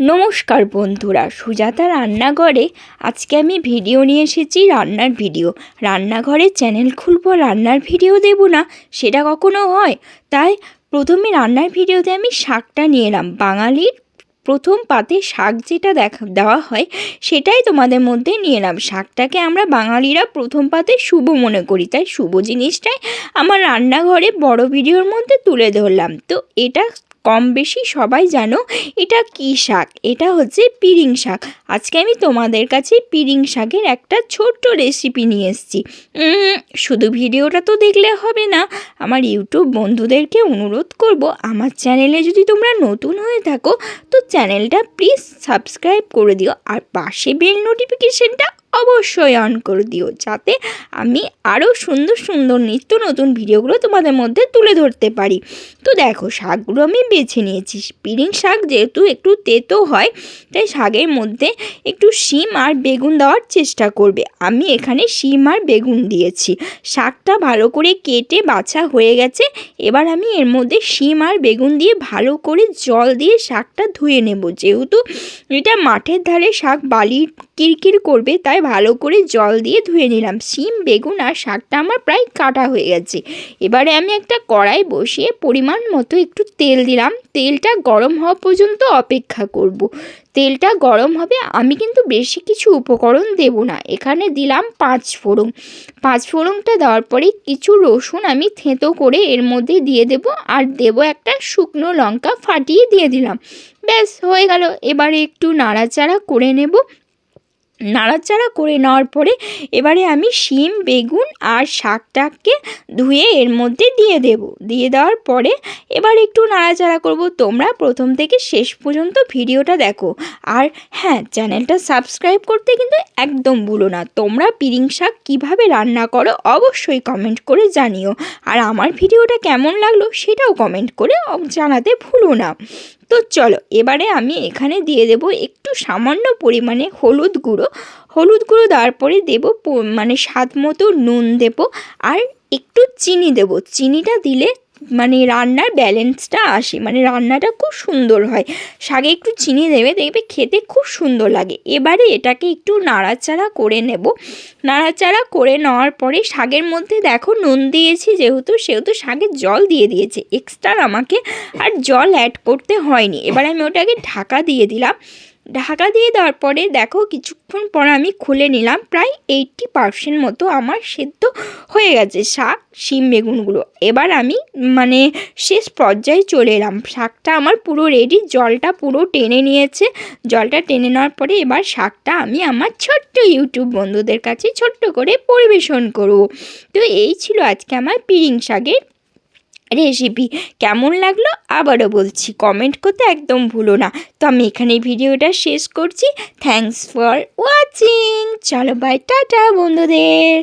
নমস্কার বন্ধুরা, সুজাতা রান্নাঘরে আজকে আমি ভিডিও নিয়ে এসেছি রান্নার ভিডিও। রান্নাঘরে চ্যানেল খুলব, রান্নার ভিডিও দেব না, সেটা কখনো হয়? তাই প্রথমে রান্নার ভিডিওতে আমি শাকটা নিয়ে এলাম। বাঙালির প্রথম পাতে শাক যেটা দেখা, দেওয়া হয়, সেটাই তোমাদের মধ্যে নিয়ে এলাম। শাকটাকে আমরা বাঙালিরা প্রথম পাতে শুভ মনে করি, তাই শুভ জিনিসটাই আমার রান্নাঘরে বড় ভিডিওর মধ্যে তুলে ধরলাম। তো এটা কম বেশি সবাই জানো এটা কী শাক? এটা হচ্ছে পিরিং শাক। আজকে আমি তোমাদের কাছে পিরিং শাকের একটা ছোট্ট রেসিপি নিয়ে এসেছি। শুধু ভিডিওটা তো দেখলে হবে না। আমার ইউটিউব বন্ধুদেরকে অনুরোধ করব, আমার চ্যানেলে যদি তোমরা নতুন হয়ে থাকো, তো চ্যানেলটা প্লিজ সাবস্ক্রাইব করে দিও। আর পাশে বেল নোটিফিকেশনটা অবশ্যই অন করে দিও, যাতে আমি আরও সুন্দর সুন্দর নিত্য নতুন ভিডিওগুলো তোমাদের মধ্যে তুলে ধরতে পারি। তো দেখো, শাকগুলো আমি বেছে নিয়েছি। পিরিং শাক যেহেতু একটু তেতো হয়, তাই শাকের মধ্যে একটু শিম আর বেগুন দেওয়ার চেষ্টা করবে। আমি এখানে শিম আর বেগুন দিয়েছি। শাকটা ভালো করে কেটে বাছা হয়ে গেছে। এবার আমি এর মধ্যে শিম আর বেগুন দিয়ে ভালো করে জল দিয়ে শাকটা ধুয়ে নেব। যেহেতু এটা মাঠের ধারে শাক বালি কিরকির করবে, তাই ভালো করে জল দিয়ে ধুয়ে নিলাম। শিম, বেগুন আর শাকটা আমার প্রায় কাটা হয়ে গেছে। এবারে আমি একটা কড়াই বসিয়ে পরিমাণ মতো একটু তেল দিলাম। তেলটা গরম হওয়া পর্যন্ত অপেক্ষা করব। তেলটা গরম হবে, আমি কিন্তু বেশি কিছু উপকরণ দেব না। এখানে দিলাম পাঁচ ফোড়ন। পাঁচ ফোড়নটা দেওয়ার পরে কিছু রসুন আমি থেঁতো করে এর মধ্যে দিয়ে দেব আর দেব একটা শুকনো লঙ্কা ফাটিয়ে দিয়ে দিলাম। ব্যাস, হয়ে গেল। এবারে একটু নাড়াচাড়া করে নেব। নাড়াচাড়া করে নেওয়ার পরে এবারে আমি শিম, বেগুন আর শাকটাকে ধুয়ে এর মধ্যে দিয়ে দেব। দিয়ে দেওয়ার পরে এবার একটু নাড়াচাড়া করব। তোমরা প্রথম থেকে শেষ পর্যন্ত ভিডিওটা দেখো। আর হ্যাঁ চ্যানেলটা সাবস্ক্রাইব করতে কিন্তু একদম ভুলো না। তোমরা পিরিং শাক কীভাবে রান্না করো অবশ্যই কমেন্ট করে জানিও। আর আমার ভিডিওটা কেমন লাগল সেটাও কমেন্ট করে জানাতে ভুলো না। তো চলো, এবারে আমি এখানে দিয়ে দেব একটু সামান্য পরিমাণে হলুদ গুঁড়ো। হলুদ গুঁড়ো দেওয়ার পরে দেবো মানে স্বাদ মতো নুন দেব আর একটু চিনি দেব। চিনিটা দিলে মানে রান্নার ব্যালেন্সটা আসে মানে রান্নাটা খুব সুন্দর হয়। শাকে একটু চিনি দেবে, দেখবে খেতে খুব সুন্দর লাগে। এবারে এটাকে একটু নাড়াচাড়া করে নেব। নাড়াচাড়া করে নেওয়ার পরে শাকের মধ্যে দেখো নুন দিয়েছি, যেহেতু, সেহেতু শাকের জল দিয়ে দিয়েছে। এক্সট্রা আমাকে আর জল অ্যাড করতে হয়নি। এবার আমি ওটাকে ঢাকা দিয়ে দিলাম। ঢাকা দিয়ে দেওয়ার পরে দেখো কিছুক্ষণ পর আমি খুলে নিলাম, প্রায় এইটটি পার্সেন্ট মতো আমার সেদ্ধ হয়ে গেছে শাক, শিম বেগুনগুলো। এবার আমি মানে শেষ পর্যায়ে চলে এলাম। শাকটা আমার পুরো রেডি জলটা পুরো টেনে নিয়েছে। জলটা টেনে নেওয়ার পরে এবার শাকটা আমি আমার ছোট্ট ইউটিউব বন্ধুদের কাছে ছোট্ট করে পরিবেশন করব। তো এই ছিল আজকে আমার পিরিং শাকের রেসিপি কেমন লাগল? আবারও বলছি কমেন্ট করতে একদম ভুলো না। তো আমি এখানে ভিডিওটা শেষ করছি। থ্যাংকস ফর ওয়াচিং চলো বাই টাটা বন্ধুদের।